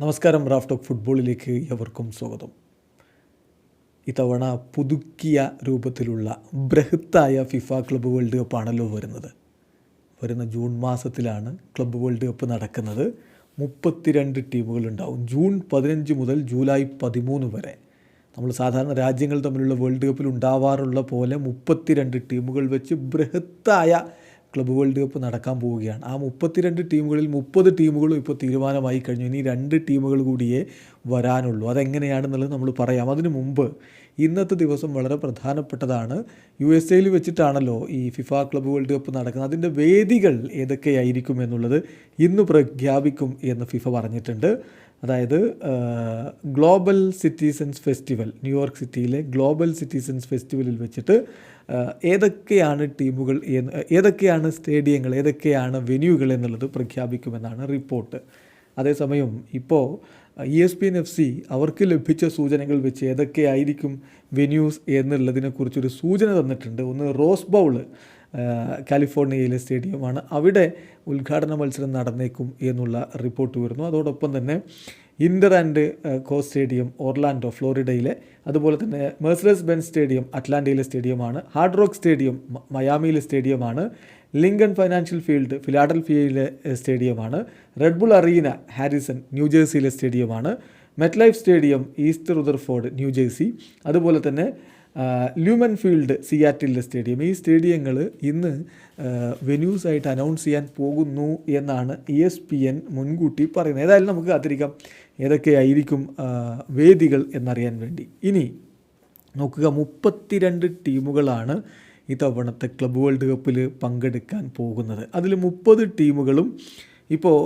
നമസ്കാരം Raf talk ഫുട്ബോളിലേക്ക് എവർക്കും സ്വാഗതം. ഇത്തവണ പുതുക്കിയ രൂപത്തിലുള്ള ബൃഹത്തായ ഫിഫ ക്ലബ്ബ് വേൾഡ് കപ്പാണല്ലോ വരുന്നത്. വരുന്ന ജൂൺ മാസത്തിലാണ് ക്ലബ്ബ് വേൾഡ് കപ്പ് നടക്കുന്നത്. മുപ്പത്തിരണ്ട് ടീമുകളുണ്ടാവും ജൂൺ പതിനഞ്ച് മുതൽ ജൂലൈ പതിമൂന്ന് വരെ. നമ്മൾ സാധാരണ രാജ്യങ്ങൾ തമ്മിലുള്ള വേൾഡ് കപ്പിൽ ഉണ്ടാവാറുള്ള പോലെ മുപ്പത്തിരണ്ട് ടീമുകൾ വെച്ച് ബൃഹത്തായ ക്ലബ്ബ് വേൾഡ് കപ്പ് നടക്കാൻ പോവുകയാണ്. ആ മുപ്പത്തിരണ്ട് ടീമുകളിൽ മുപ്പത് ടീമുകളും ഇപ്പോൾ തീരുമാനമായി കഴിഞ്ഞു. ഇനി രണ്ട് ടീമുകൾ കൂടിയേ വരാനുള്ളൂ. അതെങ്ങനെയാണെന്നുള്ളത് നമ്മൾ പറയാം. അതിനു മുമ്പ് ഇന്നത്തെ ദിവസം വളരെ പ്രധാനപ്പെട്ടതാണ്. യു എസ് എയിൽ വെച്ചിട്ടാണല്ലോ ഈ ഫിഫ ക്ലബ് വേൾഡ് കപ്പ് നടക്കുന്നത്. അതിന്റെ വേദികൾ ഏതൊക്കെയായിരിക്കും എന്നുള്ളത് ഇന്ന് പ്രഖ്യാപിക്കും എന്ന് ഫിഫ പറഞ്ഞിട്ടുണ്ട്. അതായത് global citizens festival New York സിറ്റിയിലെ ഗ്ലോബൽ സിറ്റിസൻസ് ഫെസ്റ്റിവലിൽ വെച്ചിട്ട് ഏതൊക്കെയാണ് ടീമുകൾ ഏതൊക്കെയാണ് സ്റ്റേഡിയങ്ങൾ ഏതൊക്കെയാണ് വെന്യൂകൾ എന്നുള്ളത് പ്രഖ്യാപിക്കുമെന്നാണ് റിപ്പോർട്ട്. അതേസമയം ഇപ്പോൾ E S P N F C അവർക്ക് ലഭിച്ച സൂചനകൾ വെച്ച് ഏതൊക്കെയായിരിക്കും വെന്യൂസ് എന്നുള്ളതിനെക്കുറിച്ചൊരു സൂചന തന്നിട്ടുണ്ട്. ഒന്ന് റോസ് ബൗൾ. കാലിഫോർണിയയിലെ സ്റ്റേഡിയമാണ്. അവിടെ ഉദ്ഘാടന മത്സരം നടന്നേക്കും എന്നുള്ള റിപ്പോർട്ട് വരുന്നു അതോടൊപ്പം തന്നെ Inter and Co stadium Orlando ഫ്ലോറിഡയിലെ അതുപോലെ തന്നെ മെഴ്സറസ് ബെൻ സ്റ്റേഡിയം അറ്റ്ലാന്റയിലെ സ്റ്റേഡിയമാണ് ഹാർഡ് റോക്ക് സ്റ്റേഡിയം മയാമിയിലെ സ്റ്റേഡിയമാണ് ലിങ്കൺ ഫൈനാൻഷ്യൽ ഫീൽഡ് ഫിലാഡൽഫിയയിലെ സ്റ്റേഡിയമാണ് റെഡ്ബുൾ അറീന ഹാരിസൺ ന്യൂജേഴ്സിയിലെ സ്റ്റേഡിയമാണ് MetLife stadium East Rutherford New Jersey അതുപോലെ തന്നെ ലൂമൻ ഫീൽഡ് സിയാറ്റിലെ സ്റ്റേഡിയം ഈ സ്റ്റേഡിയങ്ങൾ ഇന്ന് വെന്യൂസ് ആയിട്ട് അനൗൺസ് ചെയ്യാൻ പോകുന്നു എന്നാണ് ഇ എസ് പി എൻ മുൻകൂട്ടി പറയുന്നത്. ഏതായാലും നമുക്ക് കാത്തിരിക്കാം. ഏതൊക്കെയായിരിക്കും വേദികൾ എന്നറിയാൻ വേണ്ടി. ഇനി നോക്കുക മുപ്പത്തിരണ്ട് ടീമുകളാണ് ഇത്തവണത്തെ ക്ലബ് വേൾഡ് കപ്പിൽ പങ്കെടുക്കാൻ പോകുന്നത്. അതിൽ മുപ്പത് ടീമുകളും ഇപ്പോൾ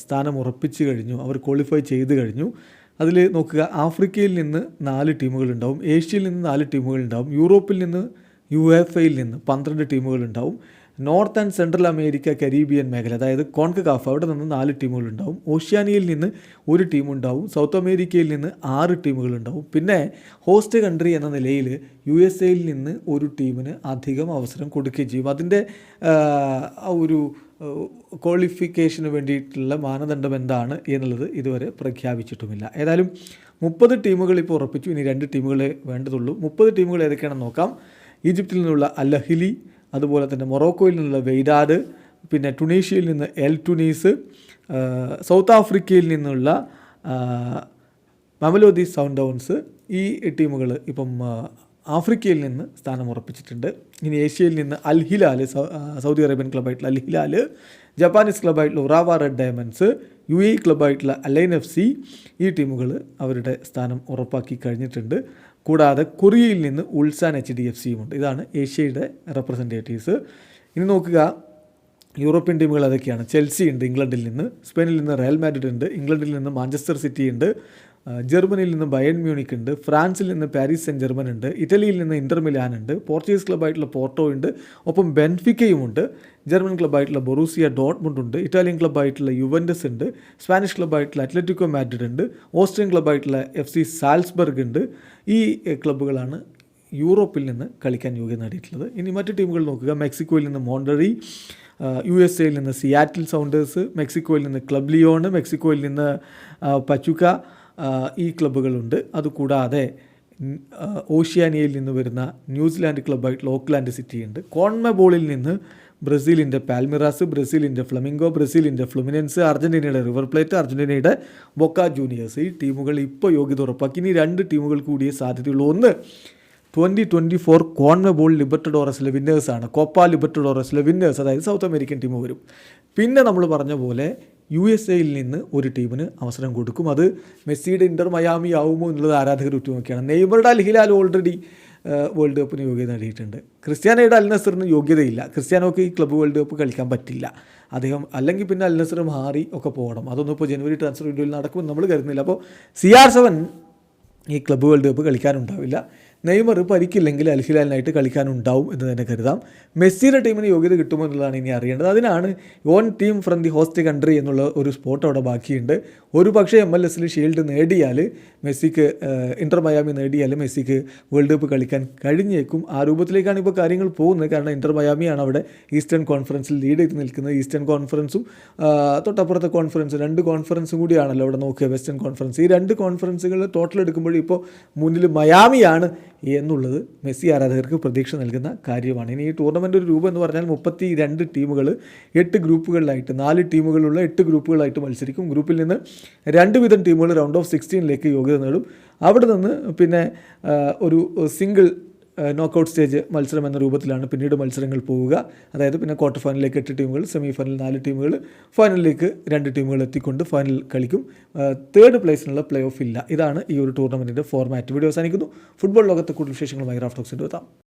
സ്ഥാനം ഉറപ്പിച്ചു കഴിഞ്ഞു അവർ ക്വാളിഫൈ ചെയ്ത് കഴിഞ്ഞു. അതിൽ നോക്കുക ആഫ്രിക്കയിൽ നിന്ന് നാല് ടീമുകളുണ്ടാവും ഏഷ്യയിൽ നിന്ന് നാല് ടീമുകളുണ്ടാവും യൂറോപ്പിൽ നിന്ന് യു എഫ് എയിൽ നിന്ന് പന്ത്രണ്ട് ടീമുകളുണ്ടാവും North and Central America Caribbean മേഖല അതായത് കോൺകകാഫ് അവിടെ നിന്ന് നാല് ടീമുകളുണ്ടാവും ഓഷ്യാനിയയിൽ നിന്ന് ഒരു ടീമുണ്ടാവും സൗത്ത് അമേരിക്കയിൽ നിന്ന് ആറ് ടീമുകളുണ്ടാവും പിന്നെ ഹോസ്റ്റ് കൺട്രി എന്ന നിലയിൽ യു എസ് എയിൽ നിന്ന് ഒരു ടീമിന് അധികം അവസരം കൊടുക്കുകയും ചെയ്യും. അതിന്റെ ഒരു ക്വാളിഫിക്കേഷന് വേണ്ടിയിട്ടുള്ള മാനദണ്ഡം എന്താണ് എന്നുള്ളത് ഇതുവരെ പ്രഖ്യാപിച്ചിട്ടുമില്ല. ഏതായാലും മുപ്പത് ടീമുകൾ ഇപ്പോൾ ഉറപ്പിച്ചു. ഇനി രണ്ട് ടീമുകളെ വേണ്ടതുള്ളൂ. മുപ്പത് ടീമുകൾ ഏതൊക്കെയാണെന്ന് നോക്കാം. ഈജിപ്തിൽ നിന്നുള്ള അല്ലഹിലി അതുപോലെ തന്നെ മൊറോക്കോയിൽ നിന്നുള്ള വെയ്ഡാഡ് പിന്നെ ടുണീഷ്യയിൽ നിന്ന് എൽ ടുനീസ് സൗത്ത് ആഫ്രിക്കയിൽ നിന്നുള്ള മമലോദി സൗണ്ട് ഡൗൺസ് ഈ ടീമുകൾ ഇപ്പം ആഫ്രിക്കയിൽ നിന്ന് സ്ഥാനം ഉറപ്പിച്ചിട്ടുണ്ട്. ഇനി ഏഷ്യയിൽ നിന്ന് അൽ ഹിലാൽ സൗദി അറേബ്യൻ ക്ലബ്ബായിട്ടുള്ള Al Hilal Japanese ക്ലബ്ബായിട്ടുള്ള Urawa Red Diamonds U A ക്ലബ്ബായിട്ടുള്ള Al Ain F C ഈ ടീമുകൾ അവരുടെ സ്ഥാനം ഉറപ്പാക്കി കഴിഞ്ഞിട്ടുണ്ട്. കൂടാതെ കൊറിയയിൽ നിന്ന് ഉൾസാൻ എച്ച് ഡി എഫ് സിയും ഉണ്ട് ഇതാണ് ഏഷ്യയുടെ റെപ്രസെന്റേറ്റീവ്സ് ഇനി നോക്കുക യൂറോപ്യൻ ടീമുകൾ അതൊക്കെയാണ്. ചെൽസി ഉണ്ട് ഇംഗ്ലണ്ടിൽ നിന്ന് സ്പെയിനിൽ നിന്ന് റയൽ മാഡ്രിഡ് ഉണ്ട് ഇംഗ്ലണ്ടിൽ നിന്ന് മാഞ്ചസ്റ്റർ സിറ്റി ഉണ്ട് ജർമ്മനിയിൽ നിന്ന് ബയൺ മ്യൂണിക് ഉണ്ട് ഫ്രാൻസിൽ നിന്ന് പാരീസ് സെൻ ജർമ്മൻ ഉണ്ട് ഇറ്റലിയിൽ നിന്ന് ഇന്റർ മിലാൻ ഉണ്ട് പോർച്ചുഗീസ് ക്ലബ്ബായിട്ടുള്ള പോർട്ടോ ഉണ്ട് ഒപ്പം ബെൻഫിക്കയും ഉണ്ട് ജർമ്മൻ ക്ലബ്ബായിട്ടുള്ള ബൊറൂസിയ ഡോട്ട്മുണ്ട് ഉണ്ട് ഇറ്റാലിയൻ ക്ലബ്ബായിട്ടുള്ള യുവൻഡസ് ഉണ്ട് സ്പാനിഷ് ക്ലബ്ബായിട്ടുള്ള അത്ലറ്റിക്കോ മാഡ്രിഡ് ഉണ്ട് ഓസ്ട്രിയൻ ക്ലബ്ബായിട്ടുള്ള എഫ് സി സാൽസ്ബർഗ് ഉണ്ട്. ഈ ക്ലബ്ബുകളാണ് യൂറോപ്പിൽ നിന്ന് കളിക്കാൻ യോഗ്യത നേടിയിട്ടുള്ളത്. ഇനി മറ്റു ടീമുകൾ നോക്കുക. മെക്സിക്കോയിൽ നിന്ന് മോണ്ടറി യു എസ് എയിൽ നിന്ന് സിയാറ്റിൽ സൗണ്ടേഴ്സ് മെക്സിക്കോയിൽ നിന്ന് ക്ലബ് ലിയോണ് മെക്സിക്കോയിൽ നിന്ന് പച്ചുക പച്ചുക്ക ഈ ക്ലബ്ബുകളുണ്ട്. അതുകൂടാതെ ഓഷ്യാനിയയിൽ നിന്ന് വരുന്ന ന്യൂസിലാൻഡ് ക്ലബ്ബായിട്ടുള്ള ഓക്ലാൻഡ് സിറ്റി ഉണ്ട് കോൺമബോളിൽ നിന്ന് ബ്രസീലിന്റെ പാൽമിറാസ് ബ്രസീലിന്റെ ഫ്ലമിംഗോ ബ്രസീലിന്റെ ഫ്ലുമിനൻസ് അർജന്റീനയുടെ റിവർ പ്ലേറ്റ് അർജന്റീനയുടെ ബൊക്ക ജൂനിയേഴ്സ്. ഈ ടീമുകൾ ഇപ്പോൾ യോഗ്യത ഉറപ്പാക്കി. ഇനി രണ്ട് ടീമുകൾ കൂടിയേ സാധ്യതയുള്ളൂ. ഒന്ന് ട്വന്റി ട്വന്റി ഫോർ കോൺമബോൾ ലിബർട്ടഡോറസിലെ വിന്നേഴ്സാണ് കോപ്പ ലിബർട്ടഡോറസിലെ വിന്നേഴ്സ് അതായത് സൗത്ത് അമേരിക്കൻ ടീം വരും. പിന്നെ നമ്മൾ പറഞ്ഞ പോലെ യു എസ് എയിൽ നിന്ന് ഒരു ടീമിന് അവസരം കൊടുക്കും. അത് മെസ്സിയുടെ ഇന്റർ മയാമി ആവുമോ എന്നുള്ളത് ആരാധകർ ഉറ്റുനോക്കിയാണ്. നെയ്മറുടെ അൽ ഹിലാൽ ഓൾറെഡി വേൾഡ് കപ്പിന് യോഗ്യത നേടിയിട്ടുണ്ട്. ക്രിസ്ത്യാനോയുടെ അൽ നസറിന് യോഗ്യതയില്ല. ക്രിസ്ത്യാനോക്ക് ഈ ക്ലബ്ബ് വേൾഡ് കപ്പ് കളിക്കാൻ പറ്റില്ല. അദ്ദേഹം അല്ലെങ്കിൽ പിന്നെ അൽ നസർ മാറി ഒക്കെ പോകണം. അതൊന്നും ഇപ്പോൾ ജനുവരി ട്രാൻസ്ഫർ വിൻഡോയിൽ നടക്കുമെന്ന് നമ്മൾ കരുതുന്നില്ല. അപ്പോൾ സി ആർ സെവൻ ഈ ക്ലബ്ബ് വേൾഡ് കപ്പ് കളിക്കാനുണ്ടാവില്ല നെയ്മർ പരിക്കില്ലെങ്കിൽ അൽഹിലാലിനായിട്ട് കളിക്കാനുണ്ടാവും എന്ന് തന്നെ കരുതാം. മെസ്സിയുടെ ടീമിന് യോഗ്യത കിട്ടുമോ എന്നുള്ളതാണ് ഇനി അറിയേണ്ടത്. അതിനാണ് one team from the host country എന്നുള്ള ഒരു സ്പോട്ട് അവിടെ ബാക്കിയുണ്ട്. ഒരു പക്ഷേ എം എൽ എസിൽ ഷീൽഡ് നേടിയാൽ മെസ്സിക്ക് ഇന്റർ മയാമി നേടിയാൽ മെസ്സിക്ക് വേൾഡ് കപ്പ് കളിക്കാൻ കഴിഞ്ഞേക്കും. ആ രൂപത്തിലേക്കാണ് ഇപ്പോൾ കാര്യങ്ങൾ പോകുന്നത്. കാരണം ഇന്റർ മയാമിയാണ് അവിടെ ഈസ്റ്റേൺ കോൺഫറൻസിൽ ലീഡ് ചെയ്ത് നിൽക്കുന്നത്. ഈസ്റ്റേൺ കോൺഫറൻസും തൊട്ടപ്പുറത്തെ കോൺഫറൻസ് രണ്ട് കോൺഫറൻസും കൂടിയാണല്ലോ അവിടെ നോക്കുക വെസ്റ്റേൺ കോൺഫറൻസ്. ഈ രണ്ട് കോൺഫറൻസുകൾ ടോട്ടൽ എടുക്കുമ്പോൾ ഇപ്പോൾ മുന്നിൽ മയാമിയാണ് എന്നുള്ളത് മെസ്സി ആരാധകർക്ക് പ്രതീക്ഷ നൽകുന്ന കാര്യമാണ്. ഇനി ഈ ടൂർണമെന്റ് ഒരു രൂപം എന്ന് പറഞ്ഞാൽ മുപ്പത്തി രണ്ട് ടീമുകൾ എട്ട് ഗ്രൂപ്പുകളിലായിട്ട് നാല് ടീമുകളുള്ള എട്ട് ഗ്രൂപ്പുകളായിട്ട് മത്സരിക്കും. ഗ്രൂപ്പിൽ നിന്ന് രണ്ട് വീതം ടീമുകൾ റൗണ്ട് ഓഫ് സിക്സ്റ്റീനിലേക്ക് യോഗ്യത നേടും. അവിടെ നിന്ന് പിന്നെ ഒരു സിംഗിൾ നോക്കൗട്ട് സ്റ്റേജ് മത്സരം എന്ന രൂപത്തിലാണ് പിന്നീട് മത്സരങ്ങൾ പോവുക. അതായത് പിന്നെ ക്വാർട്ടർ ഫൈനലിലേക്ക് എട്ട് ടീമുകൾ സെമി ഫൈനൽ നാല് ടീമുകൾ ഫൈനലിലേക്ക് രണ്ട് ടീമുകൾ എത്തിക്കൊണ്ട് ഫൈനൽ കളിക്കും. തേർഡ് പ്ലേസിനുള്ള പ്ലേ ഓഫ് ഇല്ല. ഇതാണ് ഈ ഒരു ടൂർണമെന്റിന്റെ ഫോർമാറ്റ് വീഡിയോ അവസാനിക്കുന്നു. ഫുട്ബോൾ ലോകത്തെ കൂടുതൽ വിശേഷങ്ങളുമായി റാഫ്റ്റോക്സിന്റെ എത്താം